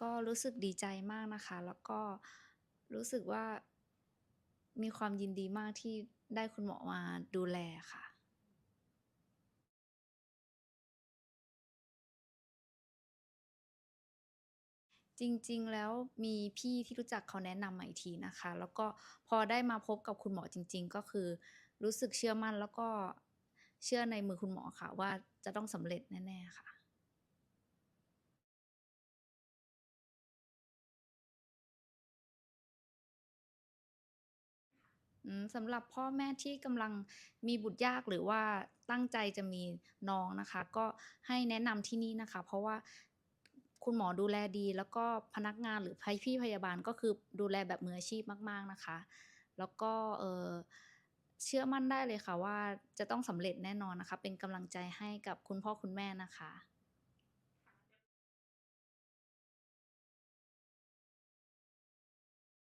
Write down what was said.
ก็รู้สึกดีใจมากนะคะ แล้วก็รู้สึกว่ามีความยินดีมากที่ได้คุณหมอมาดูแลค่ะจริง ๆ แล้วมีพี่ที่รู้จักเขาแนะนำมาอีกทีนะคะ แล้วก็พอได้มาพบกับคุณหมอจริง ๆ ก็คือ รู้สึกเชื่อมั่นแล้วก็เชื่อในมือคุณหมอค่ะ ว่าจะต้องสำเร็จแน่ ๆ ค่ะ สำหรับพ่อแม่ที่กำลังมีบุตรยากหรือว่าตั้งใจจะมีน้องนะคะ ก็ให้แนะนำที่นี่นะคะ เพราะว่าคุณหมอดูแลดี แล้วก็พนักงานหรือพี่พยาบาลก็คือดูแลแบบมืออาชีพมาก ๆนะคะ แล้วก็เเชื่อมั่นได้เลยค่ะว่าจะต้องสำเร็จแน่นอนนะคะ เป็นกำลังใจให้กับคุณพ่อคุณแม่นะคะ